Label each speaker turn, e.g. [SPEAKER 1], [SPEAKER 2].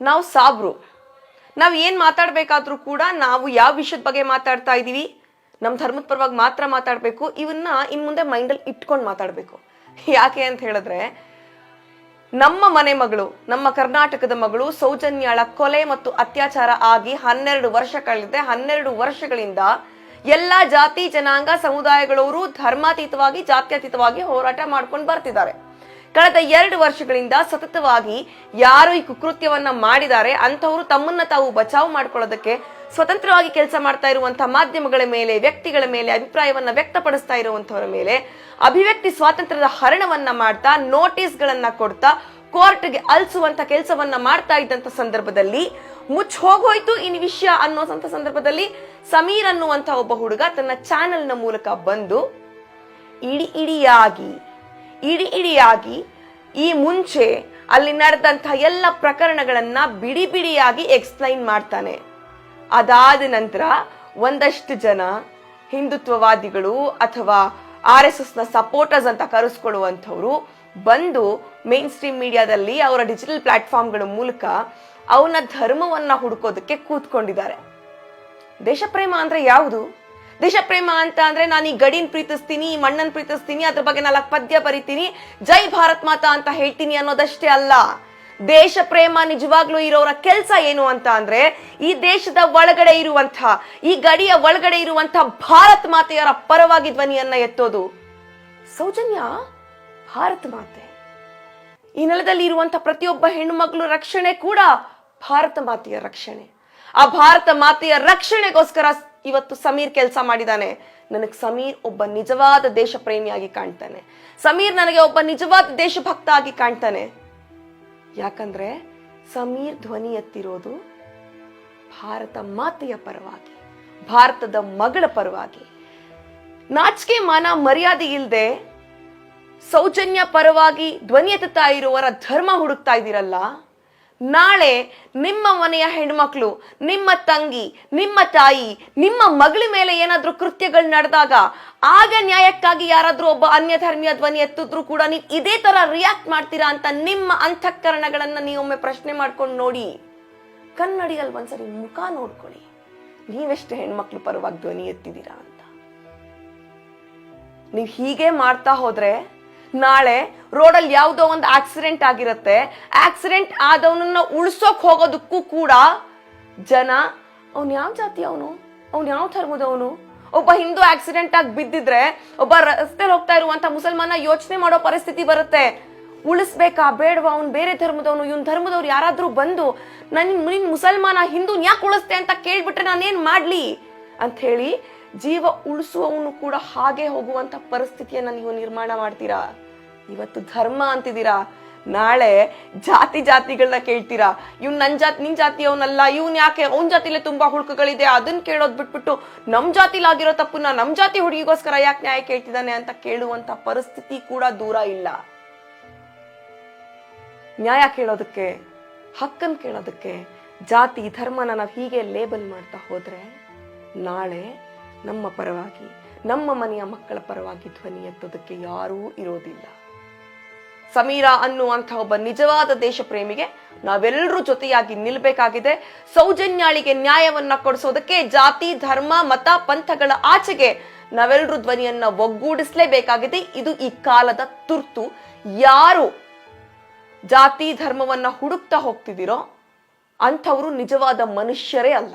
[SPEAKER 1] ನಾವು ಸಾಬ್ರು. ನಾವು ಏನು ಮಾತಾಡಬೇಕಾದ್ರೂ ಕೂಡ ನಾವು ಯಾವ ವಿಷಯದ ಬಗ್ಗೆ ಮಾತಾಡ್ತಾ ಇದ್ದೀವಿ ನಮ್ಮ ಧರ್ಮದ ಪರವಾಗಿ ಮಾತ್ರ ಮಾತಾಡಬೇಕು, ಇವನ್ನ ಇನ್ನು ಮುಂದೆ ಮೈಂಡಲ್ಲಿ ಇಟ್ಕೊಂಡು ಮಾತಾಡಬೇಕು. ಯಾಕೆ ಅಂತ ಹೇಳಿದ್ರೆ, ನಮ್ಮ ಮನೆ ಮಗಳು, ನಮ್ಮ ಕರ್ನಾಟಕದ ಮಗಳು ಸೌಜನ್ಯಾಳ ಕೊಲೆ ಮತ್ತು ಅತ್ಯಾಚಾರ ಆಗಿ ಹನ್ನೆರಡು ವರ್ಷ ಕಳೆದಿದೆ. ಹನ್ನೆರಡು ವರ್ಷಗಳಿಂದ ಎಲ್ಲ ಜಾತಿ, ಜನಾಂಗ, ಸಮುದಾಯಗಳವರು ಧರ್ಮಾತೀತವಾಗಿ, ಜಾತ್ಯತೀತವಾಗಿ ಹೋರಾಟ ಮಾಡ್ಕೊಂಡು ಬರ್ತಿದ್ದಾರೆ. ಕಳೆದ ಎರಡು ವರ್ಷಗಳಿಂದ ಸತತವಾಗಿ ಯಾರು ಈ ಕುಕೃತ್ಯವನ್ನ ಮಾಡಿದ್ದಾರೆ, ಅಂಥವರು ತಮ್ಮನ್ನ ತಾವು ಬಚಾವ್ ಮಾಡ್ಕೊಳ್ಳೋದಕ್ಕೆ ಸ್ವತಂತ್ರವಾಗಿ ಕೆಲಸ ಮಾಡ್ತಾ ಇರುವಂತಹ ಮಾಧ್ಯಮಗಳ ಮೇಲೆ, ವ್ಯಕ್ತಿಗಳ ಮೇಲೆ ಅಭಿಪ್ರಾಯವನ್ನ ವ್ಯಕ್ತಪಡಿಸ್ತಾ ಇರುವಂತವರ ಮೇಲೆ ಅಭಿವ್ಯಕ್ತಿ ಸ್ವಾತಂತ್ರ್ಯದ ಹರಣವನ್ನ ಮಾಡ್ತಾ, ನೋಟಿಸ್ಗಳನ್ನ ಕೊಡ್ತಾ, ಕೋರ್ಟ್ಗೆ ಅಲ್ಸುವಂತ ಕೆಲಸವನ್ನ ಮಾಡ್ತಾ ಇದ್ದಂತ ಸಂದರ್ಭದಲ್ಲಿ ಮುಚ್ಚ ಹೋಗೋಯ್ತು ಇನ್ ವಿಷಯ ಅನ್ನೋಂತ ಸಂದರ್ಭದಲ್ಲಿ. ಸಮೀರ್ ಅನ್ನುವಂತ ಒಬ್ಬ ಹುಡುಗ ತನ್ನ ಚಾನೆಲ್ನ ಮೂಲಕ ಬಂದು ಇಡಿ ಇಡಿಯಾಗಿ ಇಡಿ ಇಡಿಯಾಗಿ ಈ ಮುಂಚೆ ಅಲ್ಲಿ ನಡೆದಂತಹ ಎಲ್ಲ ಪ್ರಕರಣಗಳನ್ನ ಬಿಡಿ ಬಿಡಿಯಾಗಿ ಎಕ್ಸ್ಪ್ಲೈನ್ ಮಾಡ್ತಾನೆ. ಅದಾದ ನಂತರ ಒಂದಷ್ಟು ಜನ ಹಿಂದುತ್ವವಾದಿಗಳು ಅಥವಾ ಆರ್ ಎಸ್ ಎಸ್ನ ಸಪೋರ್ಟರ್ಸ್ ಅಂತ ಕರೆಸ್ಕೊಳ್ಳುವಂಥವ್ರು ಬಂದು ಮೇನ್ ಸ್ಟ್ರೀಮ್ ಮೀಡಿಯಾದಲ್ಲಿ ಅವರ ಡಿಜಿಟಲ್ ಪ್ಲಾಟ್ಫಾರ್ಮ್ಗಳ ಮೂಲಕ ಅವನ ಧರ್ಮವನ್ನ ಹುಡುಕೋದಕ್ಕೆ ಕೂತ್ಕೊಂಡಿದ್ದಾರೆ. ದೇಶಪ್ರೇಮ ಅಂದ್ರೆ ಯಾವುದು? ದೇಶಪ್ರೇಮ ಅಂತ ಅಂದ್ರೆ ನಾನು ಈ ಗಡಿನ ಪ್ರೀತಿಸ್ತೀನಿ, ಈ ಮಣ್ಣನ್ ಪ್ರೀತಿಸ್ತೀನಿ, ಅದ್ರ ಬಗ್ಗೆ ನಾಲ್ಕು ಪದ್ಯ ಬರಿತೀನಿ. ಜೈ ಭಾರತ್ ಮಾತಾ ಅಂತ ಹೇಳ್ತೀನಿ ಅನ್ನೋದಷ್ಟೇ ಅಲ್ಲ. ದೇಶ ಪ್ರೇಮ ನಿಜವಾಗ್ಲೂ ಇರೋರ ಕೆಲಸ ಏನು ಅಂತ ಅಂದ್ರೆ ಈ ದೇಶದ ಒಳಗಡೆ ಇರುವಂತ ಈ ಗಡಿಯ ಒಳಗಡೆ ಇರುವಂತ ಭಾರತ್ ಮಾತೆಯರ ಪರವಾಗಿ ಧ್ವನಿಯನ್ನ ಎತ್ತೋದು. ಸೌಜನ್ಯ, ಭಾರತ ಮಾತೆ. ಈ ನೆಲದಲ್ಲಿ ಇರುವಂತ ಪ್ರತಿಯೊಬ್ಬ ಹೆಣ್ಣು ಮಗಳು ರಕ್ಷಣೆ ಕೂಡ ಭಾರತ ಮಾತೆಯ ರಕ್ಷಣೆ. ಆ ಭಾರತ ಮಾತೆಯ ರಕ್ಷಣೆಗೋಸ್ಕರ ಇವತ್ತು ಸಮೀರ್ ಕೆಲಸ ಮಾಡಿದಾನೆ. ನನಗೆ ಸಮೀರ್ ಒಬ್ಬ ನಿಜವಾದ ದೇಶ ಪ್ರೇಮಿಯಾಗಿ ಕಾಣ್ತಾನೆ. ಸಮೀರ್ ನನಗೆ ಒಬ್ಬ ನಿಜವಾದ ದೇಶಭಕ್ತ ಆಗಿ ಕಾಣ್ತಾನೆ. ಯಾಕಂದ್ರೆ ಸಮೀರ್ ಧ್ವನಿ ಎತ್ತಿರೋದು ಭಾರತ ಮಾತೆಯ ಪರವಾಗಿ, ಭಾರತದ ಮಗಳ ಪರವಾಗಿ. ನಾಚಿಕೆ ಮಾನ ಮರ್ಯಾದೆ ಇಲ್ಲದೆ ಸೌಜನ್ಯ ಪರವಾಗಿ ಧ್ವನಿ ಎತ್ತುತ್ತಾ ಇರುವವರ ಧರ್ಮ ಹುಡುಕ್ತಾ ಇದ್ದೀರಲ್ಲ ನಾಳೆ ನಿಮ್ಮ ಮನೆಯ ಹೆಣ್ಮಕ್ಳು, ನಿಮ್ಮ ತಂಗಿ, ನಿಮ್ಮ ತಾಯಿ, ನಿಮ್ಮ ಮಗಳ ಮೇಲೆ ಏನಾದ್ರೂ ಕೃತ್ಯಗಳು ನಡೆದಾಗ ಆಗ ನ್ಯಾಯಕ್ಕಾಗಿ ಯಾರಾದ್ರೂ ಒಬ್ಬ ಅನ್ಯ ಧರ್ಮೀಯ ಧ್ವನಿ ಎತ್ತಿದ್ರು ಕೂಡ ನೀವು ಇದೇ ತರ ರಿಯಾಕ್ಟ್ ಮಾಡ್ತೀರಾ ಅಂತ ನಿಮ್ಮ ಅಂತಃಕರಣಗಳನ್ನ ನೀವೊಮ್ಮೆ ಪ್ರಶ್ನೆ ಮಾಡ್ಕೊಂಡು ನೋಡಿ. ಕನ್ನಡಿಯಲ್ಲಿ ಒಂದ್ಸರಿ ಮುಖ ನೋಡ್ಕೊಳ್ಳಿ. ನೀವೆಷ್ಟು ಹೆಣ್ಮಕ್ಳು ಪರವಾಗಿ ಧ್ವನಿ ಎತ್ತಿದ್ದೀರಾ ಅಂತ. ನೀವು ಹೀಗೆ ಮಾಡ್ತಾ ಹೋದ್ರೆ ನಾಳೆ ರೋಡಲ್ಲಿ ಯಾವುದೋ ಒಂದು ಆಕ್ಸಿಡೆಂಟ್ ಆಗಿರುತ್ತೆ. ಆಕ್ಸಿಡೆಂಟ್ ಆದವನನ್ನ ಉಳ್ಸೋಕ್ ಹೋಗೋದಕ್ಕೂ ಕೂಡ ಜನ, ಅವ್ನು ಯಾವ ಜಾತಿ ಅವನು? ಅವ್ನು ಯಾವ ಧರ್ಮದವನು ಒಬ್ಬ ಹಿಂದೂ ಆಕ್ಸಿಡೆಂಟ್ ಆಗಿ ಬಿದ್ದಿದ್ರೆ, ಒಬ್ಬ ರಸ್ತೆಲಿ ಹೋಗ್ತಾ ಇರುವಂತ ಮುಸಲ್ಮಾನ ಯೋಚನೆ ಮಾಡೋ ಪರಿಸ್ಥಿತಿ ಬರುತ್ತೆ. ಉಳಿಸ್ಬೇಕಾ? ಬೇಡವಾ? ಅವ್ನು ಬೇರೆ ಧರ್ಮದವನು, ಇವನ್ ಧರ್ಮದವ್ರು ಯಾರಾದ್ರೂ ಬಂದು, ನನ್, ನಿನ್ ಮುಸಲ್ಮಾನ ಹಿಂದೂ ಯಾಕೆ ಉಳಿಸ್ತೆ ಅಂತ ಕೇಳ್ಬಿಟ್ರೆ ನಾನೇನ್ ಮಾಡ್ಲಿ? ಅಂತ ಹೇಳಿ ಜೀವ ಉಳಿಸುವವನು ಕೂಡ ಹಾಗೆ ಹೋಗುವಂತ ಪರಿಸ್ಥಿತಿಯನ್ನ ನೀವು ನಿರ್ಮಾಣ ಮಾಡ್ತೀರಾ? ಇವತ್ತು ಧರ್ಮ ಅಂತಿದ್ದೀರಾ? ನಾಳೆ ಜಾತಿ ಜಾತಿಗಳನ್ನ ಕೇಳ್ತೀರಾ? ಇವ್ ನನ್ ಜಾತಿ, ನಿನ್ ಜಾತಿಯವನಲ್ಲ ಇವ್ನ ಯಾಕೆ? ಅವನ್ ಜಾತಿಲೇ ತುಂಬಾ ಹುಡುಕುಗಳಿದೆ ಅದನ್ನ ಕೇಳೋದ್ ಬಿಟ್ಬಿಟ್ಟು ನಮ್ ಜಾತಿಲಾಗಿರೋ ತಪ್ಪನ್ನ ನಮ್ ಜಾತಿ ಹುಡುಗಿಗೋಸ್ಕರ ಯಾಕೆ ನ್ಯಾಯ ಕೇಳ್ತಿದ್ದಾನೆ ಅಂತ ಕೇಳುವಂತ ಪರಿಸ್ಥಿತಿ ಕೂಡ ದೂರ ಇಲ್ಲ. ನ್ಯಾಯ ಕೇಳೋದಕ್ಕೆ, ಹಕ್ಕನ್ ಕೇಳೋದಕ್ಕೆ ಜಾತಿ ಧರ್ಮನ ನಾವು ಹೀಗೆ ಲೇಬಲ್ ಮಾಡ್ತಾ ಹೋದ್ರೆ ನಾಳೆ ನಮ್ಮ ಪರವಾಗಿ, ನಮ್ಮ ಮನೆಯ ಮಕ್ಕಳ ಪರವಾಗಿ ಧ್ವನಿ ಎತ್ತೋದಕ್ಕೆ ಯಾರೂ ಇರೋದಿಲ್ಲ ಸಮೀರಾ ಅನ್ನುವಂಥ ಒಬ್ಬ ನಿಜವಾದ ದೇಶ ಪ್ರೇಮಿಗೆ ನಾವೆಲ್ಲರೂ ಜೊತೆಯಾಗಿ ನಿಲ್ಬೇಕಾಗಿದೆ. ಸೌಜನ್ಯಾಳಿಗೆ ನ್ಯಾಯವನ್ನ ಕೊಡಿಸೋದಕ್ಕೆ ಜಾತಿ, ಧರ್ಮ, ಮತ, ಪಂಥಗಳ ಆಚೆಗೆ ನಾವೆಲ್ಲರೂ ಧ್ವನಿಯನ್ನ ಒಗ್ಗೂಡಿಸಲೇಬೇಕಾಗಿದೆ. ಇದು ಈ ಕಾಲದ ತುರ್ತು. ಯಾರು ಜಾತಿ, ಧರ್ಮವನ್ನ ಹುಡುಕ್ತಾ ಹೋಗ್ತಿದ್ದೀರೋ ಅಂಥವರು ನಿಜವಾದ ಮನುಷ್ಯರೇ ಅಲ್ಲ.